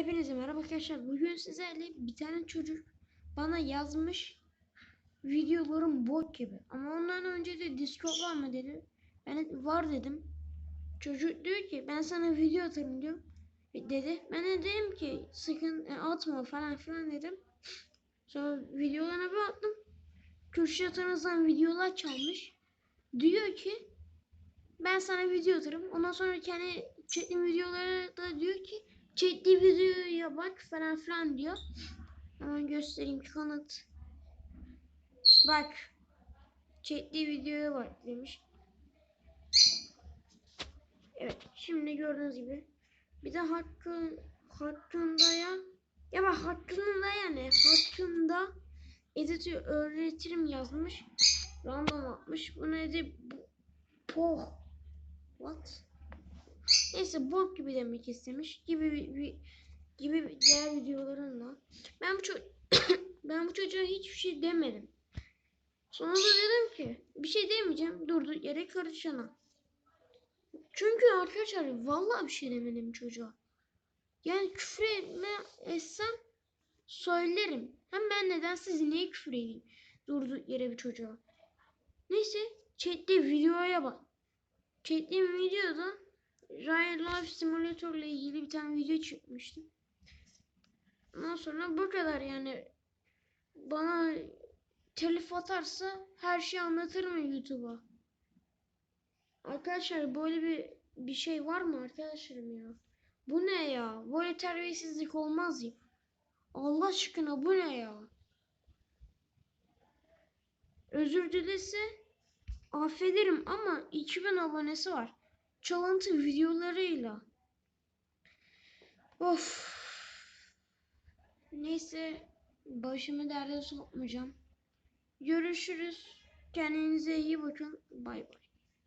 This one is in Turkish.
Hepinize merhaba arkadaşlar. Bugün sizlerle bir tane çocuk bana yazmış videolarım bok gibi. Ama ondan önce de Discord var mı dedi. Ben var dedim. Çocuk diyor ki ben sana video atarım diyor. E, Dedi. Ben de dedim ki sakın e, atma falan filan dedim. Sonra videolarına bir attım. Kürşat aranızdan videolar çalmış. Diyor ki ben sana video atarım. Ondan sonra kendi çektiğim videoları da diyor ki çektiği videoya bak falan filan diyor. Hemen göstereyim kanıt. Bak. Çektiği videoya bak demiş. Evet şimdi gördüğünüz gibi. Bir de hakkı hakkında ya ya bak hakkında yani hakkında edit'i öğretirim yazmış. Random atmış. Bu neydi? Bu- Poh. What? Neyse bok gibi demek istemiş gibi bir, gibi diğer videolarında. Ben bu ben bu çocuğa hiçbir şey demedim. Sonra da dedim ki bir şey demeyeceğim. Durduk yere karışana. Çünkü arkadaşlar vallahi bir şey demedim çocuğa. Yani küfür etme etsem söylerim. Hem ben neden siz niye küfür edeyim? Durduk yere bir çocuğa. Neyse çektiği videoya bak. Çektiğim videoda Real Life Simulator ile ilgili bir tane video çekmiştim. Ondan sonra bu kadar yani. Bana telif atarsa her şeyi anlatırım YouTube'a. Arkadaşlar böyle bir bir şey var mı arkadaşlarım ya? Bu ne ya? Böyle terbiyesizlik olmaz ya. Allah aşkına bu ne ya? Özür dilese affederim ama 2000 abonesi var. Çalıntı videolarıyla. Of. Neyse başımı derde sokmayacağım. Görüşürüz. Kendinize iyi bakın. Bay bay.